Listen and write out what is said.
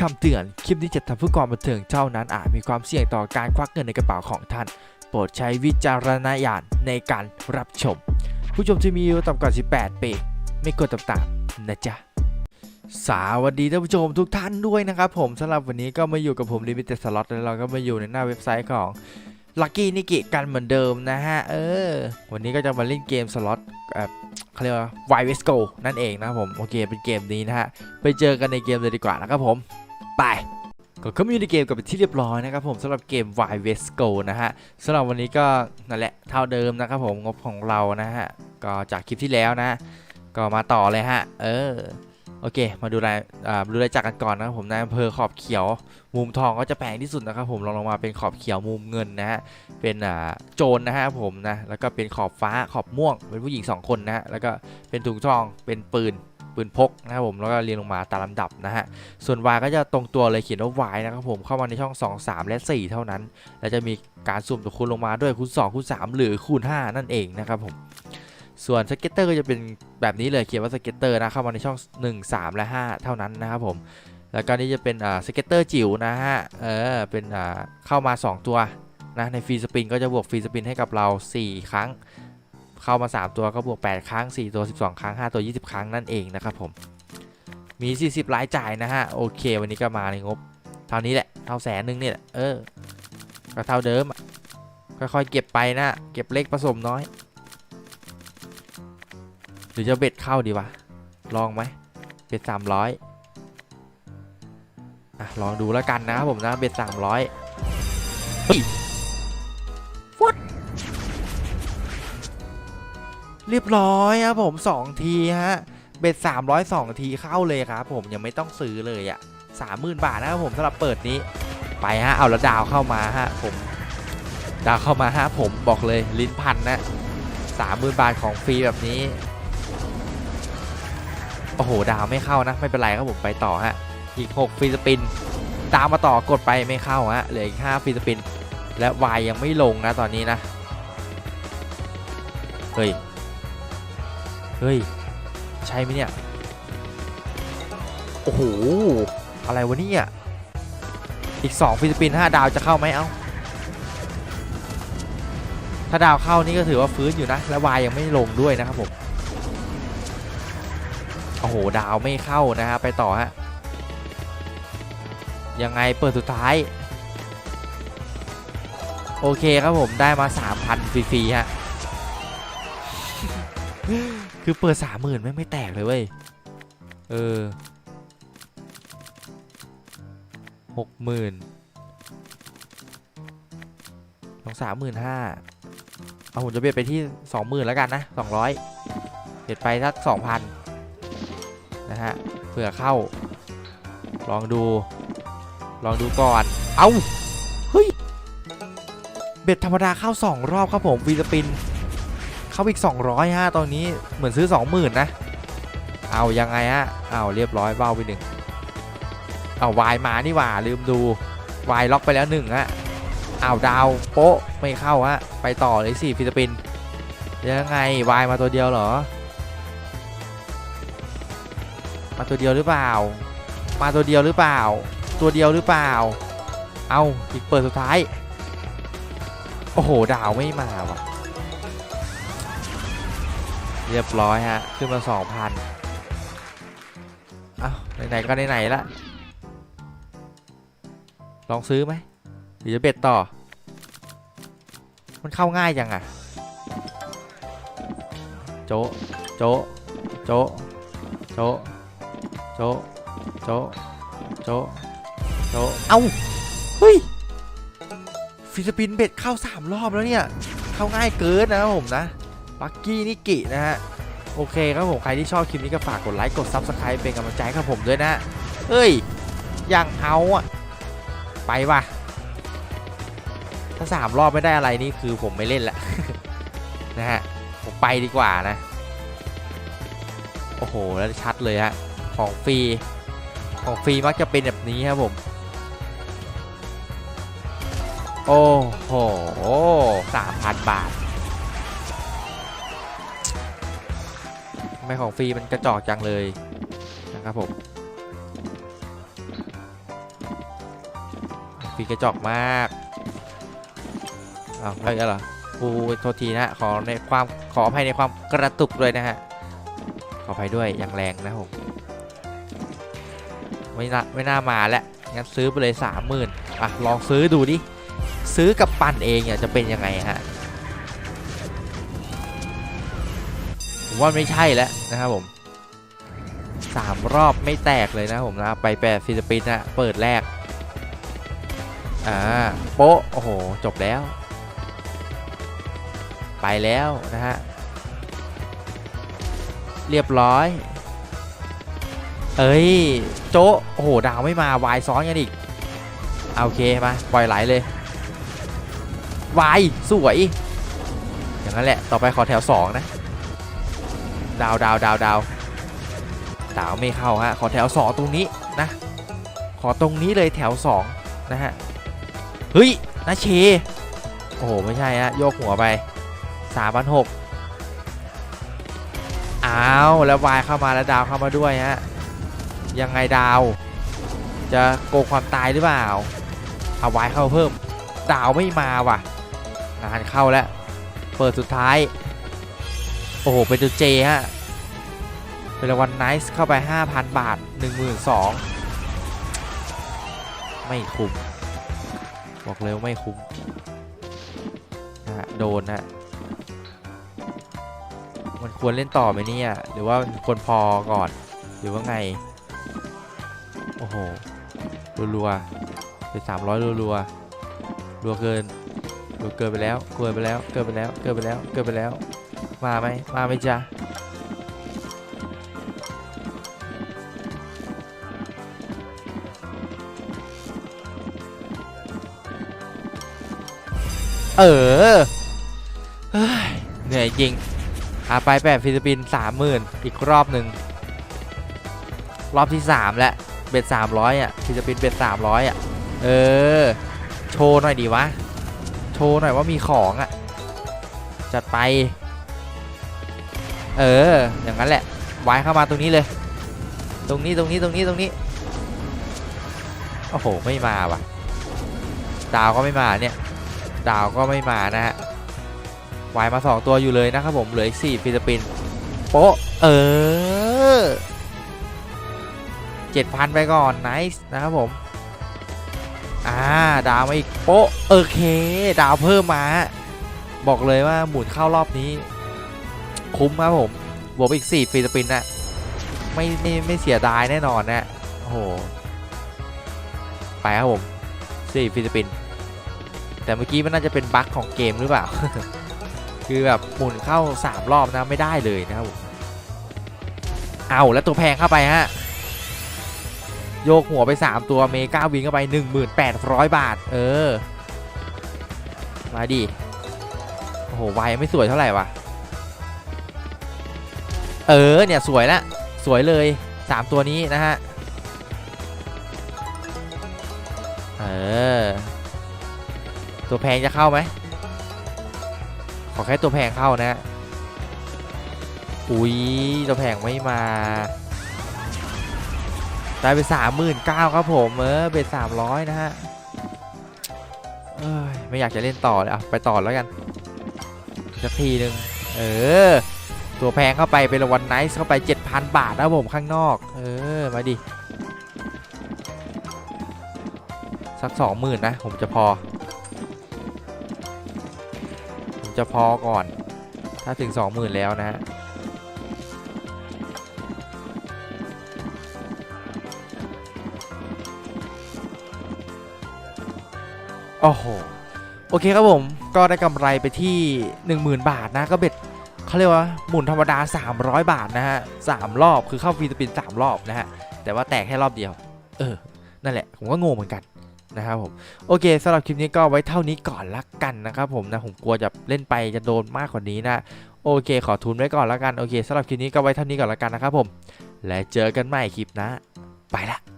คำเตือน คลิปนี้จะทำเพื่อความบันเทิงเท่านั้นอาจมีความเสี่ยงต่อการควักเงินในกระเป๋าของท่าน โปรดใช้วิจารณญาณในการรับชม ผู้ชมที่มีอายุต่ำกว่า 18 ปี ไม่กดติดตามนะจ๊ะ สวัสดีท่านผู้ชมทุกท่านด้วยนะครับผมสำหรับวันนี้ก็มาอยู่กับผม Limited Slot แล้วเราก็มาอยู่ในหน้าเว็บไซต์ของ Lucky n i k i กันเหมือนเดิมนะฮะ เออ วันนี้ก็จะมาเล่นเกมสล็อตเขาเรียกว่า w i West Go นั่นเองนะผม โอเค เป็นเกมนี้นะฮะ ไปเจอกันในเกมเลยดีกว่านะครับผม ไปก็เข้ามาอยู่ในเกมกับเป็นที่เรียบร้อยนะครับผมสำหรับเกม w i West Go นะฮะสำหรับวันนี้ก็นั่นแหละเท่าเดิมนะครับผมงบของเรานะฮะก็จากคลิปที่แล้วนะ ก็มาต่อเลยฮะ เออโอเค มาดูรายอ่าดูรายจักกันก่อนนะครับผมนายอำเภอขอบเขียว มุมทองก็จะแพงที่สุดนะครับผมลองลงมาเป็นขอบเขียวมุมเงินนะฮะเป็นอ่าโจรนะฮะผมนะแล้วก็เป็นขอบฟ้าขอบม่วงเป็นผู้หญิงสองคนนะฮะแล้วก็เป็นถุงทองเป็นปืน ปืนพกนะครับผมแล้วก็เรียงลงมาตามลำดับนะฮะส่วน Y ก็จะตรงตัวเลยเขียนว่า Y นะครับผมเข้ามาในช่อง 2 3 และ 4 เท่านั้น แล้วจะมีการสุ่มตัวคูณลงมาด้วยคูณ2คูณ3 หรือคูณ 5 นั่นเองนะครับผมส่วนสเก็ตเตอร์ก็จะเป็นแบบนี้เลยเขียนว่าสเก็ตเตอร์นะเข้ามาในช่อง 1 3 และ 5 เท่านั้นนะครับผมแล้วก็นี่จะเป็นอ่าสเก็ตเตอร์จิ๋วนะฮะเออเป็นอ่าเข้ามา 2 ตัวนะในฟรีสปินก็จะบวกฟรีสปินให้กับเรา 4 ครั้ง เข้ามา 3 ตัวก็บวก 8 ครั้ง 4 ตัว 12 ครั้ง 5 ตัว 20 ครั้งนั่นเองนะครับผมมี 40รายจ่ายนะฮะโอเค วันนี้ก็มาในงบ เท่านี้แหละเท่าแสนหนึ่งนี่แหละเออก็เท่าเดิมค่อยๆเก็บไปนะเก็บเล็กผสมน้อย หรือจะเบ็ดเข้าดีวะลองไหมเบ็ดสามร้อยอะลองดูแล้วกันนะครับผมนะเบ็ดสามร้อยเฮ้ยฟุต เรียบร้อยครับผมสองทีฮะ เบ็ดสามร้อยสองทีเข้าเลยครับผมยังไม่ต้องซื้อเลยอะสามหมื่นบาทนะครับผมสำหรับเปิดนี้ ไปฮะ เอาแล้วดาวเข้ามาฮะผม ดาวเข้ามาฮะผมบอกเลยลิ้นพันนะสามหมื่นบาทของฟรีแบบนี้ โอ้โห ดาวไม่เข้านะ ไม่เป็นไรครับผมไปต่อฮะ อีก 6ฟรีสปิน ตามมาต่อกดไปไม่เข้าฮะเหลืออีก5ฟรีสปิน และวายยังไม่ลงนะตอนนี้นะ เฮ้ย เฮ้ย ใช่ไหมเนี่ย โอ้โห อะไรวะเนี่ย อีก 2ฟรีสปิน5ดาวจะเข้าไหมเอ้า ถ้าดาวเข้านี่ก็ถือว่าฟื้นอยู่นะ และวายยังไม่ลงด้วยนะครับผม โอ้โห ดาวไม่เข้านะฮะ ไปต่อฮะ ยังไงเปิดสุดท้าย โอเคครับผมได้มา 3,000ฟรีๆฮะ คือเปิด30,000ไม่ไม่แตกเลยเว้ย เออหกหมื่นสองสามหมื่นห้าเอาผมจะเบียดไปที่สองหมื่นแล้วกันนะสองร้อยเบียดไปสักสองพันนะฮะเผื่อเข้า ลองดู ลองดูก่อน เอาเฮ้ย เบ็ดธรรมดาเข้า2รอบครับผมวีสปิน เข้าอีก 200ฮะตอนนี้เหมือนซื้อ 20,000 นะ เอายังไงฮะเอาเรียบร้อยเบ้าไปหนึ่งเอาวายมานี่หว่าลืมดูวายล็อกไปแล้วหนึ่งฮะเอาดาวโป๊ะไม่เข้าฮะไปต่อเลยสิฟิลิปปินส์ยังไงวายมาตัวเดียวเหรอ มาตัวเดียวหรือเปล่า มาตัวเดียวหรือเปล่า ตัวเดียวหรือเปล่า เอาอีกเปิดสุดท้าย โอ้โหดาวไม่มาว่ะ รียบร้อยฮะ ขึ้นมา2,000อ้าวไหนๆก็ไหนๆละ ลองซื้อไหมหรือจะเบ็ดต่อ มันเข้าง่ายจังอะโจะโจะโจะโจะโจะโจะโจะโจะเอ้า เฮ้ยฟิลิปปินเบ็ดเข้า3รอบแล้วเนี่ย เข้าง่ายเกินนะผมนะ ลักกี้นิกินะฮะโอเคครับผมใครที่ชอบคลิปนี้ก็ฝากกดไลค์กด Subscribe เป็นกำลังใจให้กับผมด้วยนะเฮ้ยยังเอาอะไปว่ะถ้า3รอบไม่ได้อะไรนี่คือผมไม่เล่นละนะฮะผมไปดีกว่านะ โอ้โหแล้วชัดเลยฮะของฟรีของฟรีมักจะเป็นแบบนี้ครับผม โอ้โหสามพันบาท ไมของฟรีมันกระจอกจังเลยนะครับผมฟรีกระจอกมากอ้าวไปแล้วเหรอกูโทษทีนะขอในความขออภัยในความกระตุกด้วยนะฮะขออภัยด้วยอย่างแรงนะผมไม่น่าไม่น่ามาแล้วงั้นซื้อไปเลยสามหมื่นอะลองซื้อดูดิซื้อกับปั่นเองเนี่ยจะเป็นยังไงฮะ ผมว่าไม่ใช่แล้วนะครับผมสามรอบไม่แตกเลยนะผมนะไปแปดฟิลิปปินส์นะเปิดแรกอ่าโป๊ะโอ้โหจบแล้ว ไปแล้วนะฮะเรียบร้อย เอ้ย โจ๊ะโอ้โห ดาวไม่มาวายซ้อนกันอีกเอาโอเคมาปล่อยไหลเลยวายสวย อย่างนั้นแหละ ต่อไปขอแถว 2 นะ ดาวดาวดาวดาวดาวไม่เข้าฮะขอแถว 2 ตรงนี้นะ ขอตรงนี้เลยแถว 2 นะฮะ เฮ้ยนาเช โอ้โห ไม่ใช่ฮะโยกหัวไป3 6 0 0อ้าว แล้ววายเข้ามาแล้วดาวเข้ามาด้วยฮะ ยังไงดาว จะโกงความตายหรือเปล่าเอาวายเข้าเพิ่ม ดาวไม่มาว่ะ งานเข้าแล้ว เปิดสุดท้าย โอ้โห เป็นตัวเจฮะ เป็นรางวัลไนซ์เข้าไป 5,000 บาท 12,000 ไม่คุ้ม บอกเลยว่าไม่คุ้มนะฮะ โดนนะมันควรเล่นต่อไหมเนี่ย หรือว่าควรพอก่อน หรือว่าไง โอ้โห รัวๆเป็นสามร้อยรัวๆ รัวเกิน รัวเกินไปแล้ว เกินไปแล้ว เกินไปแล้ว เกินไปแล้ว เกินไปแล้ว มาไหมมาไหมจ๊ะเออเหนื่อยจริงอาไปแปดฟิลิปปินส์สามหมื่นอีกรอบหนึ่งรอบที่สามแล้วเบ็ดสามร้อยอะฟิลิปปินส์เบ็ดสามร้อยอะเออ โชว์หน่อยดีวะ โชว์หน่อยว่ามีของอะ จัดไป เออ อย่างนั้นแหละวายเข้ามาตรงนี้เลย ตรงนี้ตรงนี้ตรงนี้ตรงนี้ โอ้โห ไม่มาว่ะ ดาวก็ไม่มาเนี่ย ดาวก็ไม่มานะฮะวายมา2ตัวอยู่เลยนะครับผมเหลืออีก4ฟิลิปปินส์โป๊ะ เออ7,000ไปก่อนไนส์นะครับผม อ่า ดาวมาอีกโป๊ะโอเค ดาวเพิ่มมา บอกเลยว่าหมุนเข้ารอบนี้ คุ้มครับผม บวกอีก 4ฟิลิปปินส์นะไม่ไม่ไม่เสียดายแน่นอนนะโอ้โห ไปครับผม4ฟิลิปปิน แต่เมื่อกี้มันน่าจะเป็นบั๊กของเกมหรือเปล่า คือแบบหมุนเข้า 3 รอบนะไม่ได้เลยนะครับผมเอาแล้วตัวแพงเข้าไปฮะโยกหัวไป 3 ตัวเมกาวินเข้าไป 1800 บาท เออ มาดิโอ้โหวายไม่สวยเท่าไหร่วะ เออเนี่ยสวยล้วสวยเลย 3 ตัวนี้นะฮะ เออ ตัวแพงจะเข้าไหม ขอแค่ตัวแพงเข้านะ อุ้ยตัวแพงไม่มา ได้ไปสามหมื่นเก้าครับผม เออเป็นสามร้อยนะฮะเอ้ยไม่อยากจะเล่นต่อเลยอะไปต่อแล้วกันสักทีหนึ่งเออ ตัวแพงเข้าไปเป็นรางวัลไนท์เข้าไป 7,000 บาทนะผมข้างนอก เออ มาดิ สักสองหมื่นนะ ผมจะพอ ผมจะพอก่อน ถ้าถึง20,000แล้วนะฮะโอ้โห โอเคครับผม ก็ได้กำไรไปที่ 10,000 บาทนะ ก็เบ็ด เขาเรียกว่าหมุนธรรมดา 300 บาทนะฮะสามรอบคือเข้าฟิลิปปินส์สามรอบนะฮะแต่ว่าแตกแค่รอบเดียว เออ นั่นแหละ ผมก็งงเหมือนกันนะครับผมโอเคสำหรับคลิปนี้ก็ไว้เท่านี้ก่อนละกันนะครับผมนะผมกลัวจะเล่นไปจะโดนมากกว่านี้นะโอเค ขอทุนไว้ก่อนละกันโอเคสำหรับคลิปนี้ก็ไว้เท่านี้ก่อนละกันนะครับผม และเจอกันใหม่คลิปนะ ไปละ